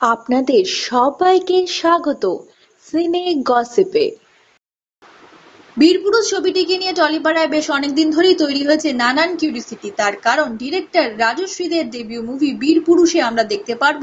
আপনাদের সবাইকে স্বাগত সিনে গসিপে। বীরপুরুষ ছবিটিকে নিয়ে টলিপাড়ায় বেশ অনেকদিন ধরেই তৈরি হয়েছে নানান কিউরিসিটি তার কারণ ডিরেক্টর রাজশ্রীদের ডেবিউ মুভি বীরপুরুষে আমরা দেখতে পারব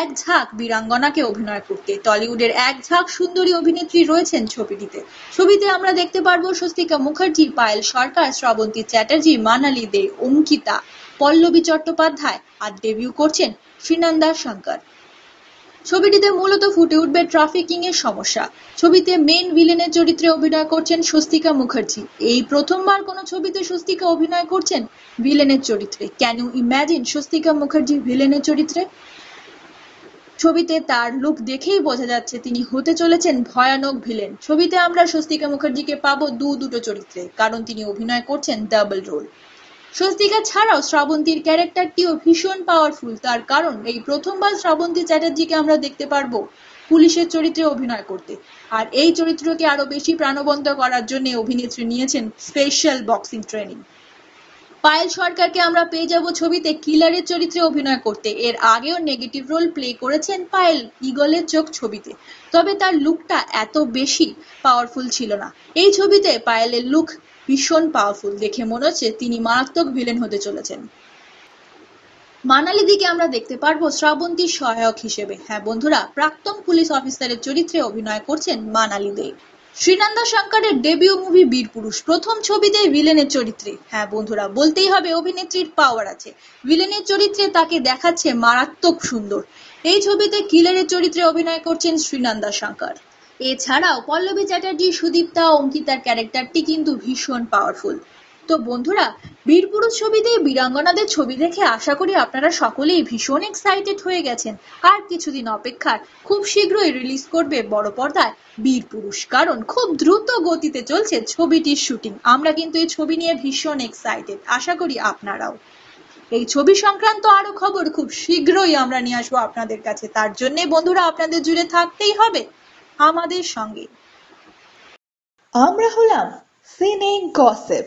এক ঝাঁক বীরাঙ্গনাকে অভিনয় করতে। টলিউডের এক ঝাঁক সুন্দরী অভিনেত্রী রয়েছেন ছবিটিতে। ছবিতে আমরা দেখতে পারব স্বস্তিকা মুখার্জি, পায়েল সরকার, শ্রাবন্তী চ্যাটার্জি, মানালি দে, অঙ্কিতা, পল্লবী চট্টোপাধ্যায় আর ডেবিউ করছেন শ্রীনন্দা শঙ্কর। ছবিটিতে মূলত ফুটে উঠবে ট্রাফিকিং এর সমস্যা। ছবিতে মেন ভিলেনের চরিত্রে অভিনয় করছেন স্বস্তিকা মুখার্জি। এই প্রথমবার কোনো ছবিতে স্বস্তিকা অভিনয় করছেন ভিলেনের চরিত্রে। Can you imagine Swastika Mukherjee ভিলেনের চরিত্রে? ছবিতে তার লুক দেখেই বোঝা যাচ্ছে তিনি হতে চলেছেন ভয়ানক ভিলেন ছবিতে আমরা স্বস্তিকা মুখার্জিকে পাবো দু দুটো চরিত্রে, কারণ তিনি অভিনয় করছেন ডাবল রোল স্বস্তিকা ছাড়াও শ্রাবন্তীর ক্যারেক্টারটিও ভীষণ পাওয়ারফুল তার কারণ, এই প্রথমবার শ্রাবন্তী চ্যাটার্জিকে আমরা দেখতে পারব পুলিশের চরিত্রে অভিনয় করতে। আর এই চরিত্রকে আরও বেশি প্রাণবন্ত করার জন্য অভিনেত্রী নিয়েছেন স্পেশাল বক্সিং ট্রেনিং পায়েল সরকারকে আমরা পেয়ে যাব ছবিতে কিলারের চরিত্রে অভিনয় করতে। এর আগেও নেগেটিভ রোল প্লে করেছেন পায়েল ইগলের চোখ ছবিতে। তবে তার লুকটা এত বেশি পাওয়ারফুল ছিল না। এই ছবিতে পায়েলের লুক ভীষণ পাওয়ারফুল দেখে মনে হচ্ছে তিনি মারাত্মক ভিলেন হতে চলেছেন। মানালিদিকে আমরা দেখতে পারব শ্রাবন্তীর সহায়ক হিসেবে। হ্যাঁ বন্ধুরা, প্রাক্তন পুলিশ অফিসারের চরিত্রে অভিনয় করছেন মানালি দে শ্রীনন্দা শঙ্করের ডেবিউ মুভি বীরপুরুষ প্রথম ছবিতে ভিলেনের চরিত্রে। হ্যাঁ বন্ধুরা, বলতেই হবে অভিনেত্রীর পাওয়ার আছে। ভিলেনের চরিত্রে তাকে দেখাচ্ছে মারাত্মক সুন্দর। এই ছবিতে কিলারের চরিত্রে অভিনয় করছেন শ্রীনন্দা শঙ্কর। এছাড়াও পল্লবী চ্যাটার্জি, সুদীপ্তা, অঙ্কিতার ক্যারেক্টারটি কিন্তু ভীষণ পাওয়ারফুল তো বন্ধুরা বীরপুরুষ ছবিতে বীরাঙ্গনাদের ছবি দেখে আশা করি আপনারা সকলেই ভীষণ এক্সাইটেড হয়ে গেছেন। আর কিছুদিন অপেক্ষার খুব শীঘ্রই রিলিজ করবে বড় পর্দায় বীরপুরুষ কারণ খুব দ্রুত গতিতে চলছে ছবিটির শুটিং আমরা কিন্তু এই ছবি নিয়ে ভীষণ এক্সাইটেড আশা করি আপনারাও। এই ছবি সংক্রান্ত আরও খবর খুব শীঘ্রই আমরা নিয়ে আসব আপনাদের কাছে। তার জন্য বন্ধুরা, আপনাদের জুড়ে থাকতেই হবে আমাদের সঙ্গে। আমরা হলাম সিনে গসিপ